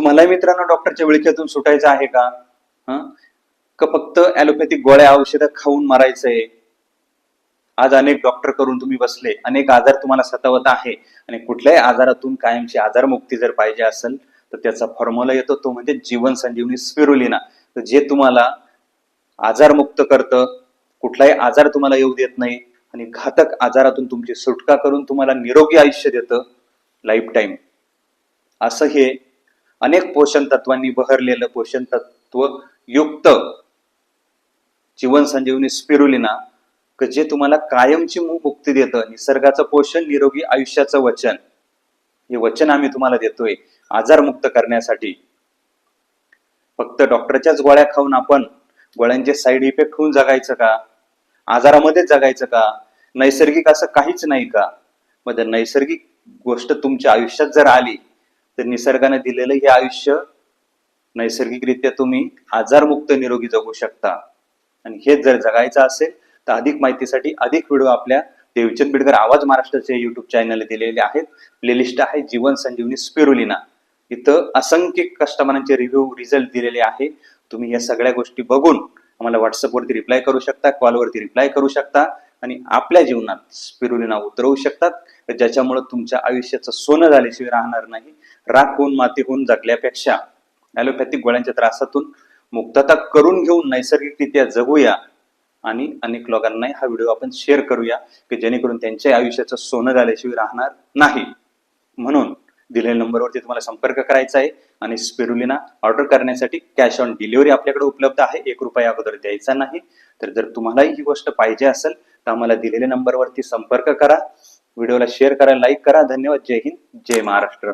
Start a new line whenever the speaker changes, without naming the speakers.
तुम्हालाही मित्रांनो डॉक्टरच्या विळख्यातून सुटायचं आहे का? का फक्त ॲलोपॅथिक गोळ्या औषधं खाऊन मारायचंय? आज अनेक डॉक्टर करून तुम्ही बसले. अनेक आजार तुम्हाला सतावत आहे. आणि कुठल्याही आजारातून कायमची आजारमुक्ती जर पाहिजे असेल तर त्याचा फॉर्म्युला येतो तो म्हणजे जीवन संजीवनी स्पिरुलिना तर जे तुम्हाला आजारमुक्त करतं कुठलाही आजार तुम्हाला येऊ देत नाही आणि घातक आजारातून तुमची सुटका करून तुम्हाला निरोगी आयुष्य देतं लाईफ टाईम असं हे अनेक पोषण तत्वांनी बहरलेलं पोषण तत्व युक्त जीवन संजीवनी स्पिरुलिना जे तुम्हाला कायमची मुक्ती देतं निसर्गाचं पोषण निरोगी आयुष्याचं वचन. हे वचन आम्ही तुम्हाला देतोय आजारमुक्त करण्यासाठी. फक्त डॉक्टरच्याच गोळ्या खाऊन आपण गोळ्यांचे साईड इफेक्ट होऊन जगायचं का? आजारामध्येच जगायचं का? नैसर्गिक असं काहीच नाही का? मग नैसर्गिक गोष्ट तुमच्या आयुष्यात जर आली तर निसर्गाने दिलेलं हे आयुष्य नैसर्गिकरित्या तुम्ही आजारमुक्त निरोगी जगू शकता. आणि हेच जर जगायचं असेल तर अधिक माहितीसाठी अधिक व्हिडिओ आपल्या देवचंद बिडकर आवाज महाराष्ट्राचे युट्यूब चॅनल दिलेले आहेत. प्लेलिस्ट आहे जीवन संजीवनी स्पिरुलिना. इथं असंख्य कस्टमरांचे रिव्ह्यू रिझल्ट दिलेले आहे. तुम्ही या सगळ्या गोष्टी बघून आम्हाला व्हॉट्सअपवरती रिप्लाय करू शकता कॉलवरती रिप्लाय करू शकता. आणि आपल्या जीवनात स्पिरुलिना उतरवू शकतात. ज्याच्यामुळे तुमच्या आयुष्याचं सोनं झाल्याशिवाय राहणार नाही. राख होऊन माती होऊन जगल्यापेक्षा ॲलोपॅथिक गोळ्यांच्या त्रासातून मुक्तता करून घेऊन नैसर्गिकरित्या जगूया. आणि अनेक लोकांना हा व्हिडिओ आपण शेअर करूया की जेणेकरून त्यांच्या आयुष्याचं सोनं झाल्याशिवाय राहणार नाही. म्हणून दिलेल्या नंबरवरती तुम्हाला संपर्क करायचा आहे आणि स्पिरुलिना ऑर्डर करण्यासाठी कॅश ऑन डिलिव्हरी आपल्याकडे उपलब्ध आहे. एक रुपया अगोदर द्यायचा नाही. तर जर तुम्हालाही ही गोष्ट पाहिजे असेल तर आम्हाला दिलेल्या नंबरवरती संपर्क करा. व्हिडिओला शेअर करा लाईक करा. धन्यवाद. जय हिंद. जय महाराष्ट्र.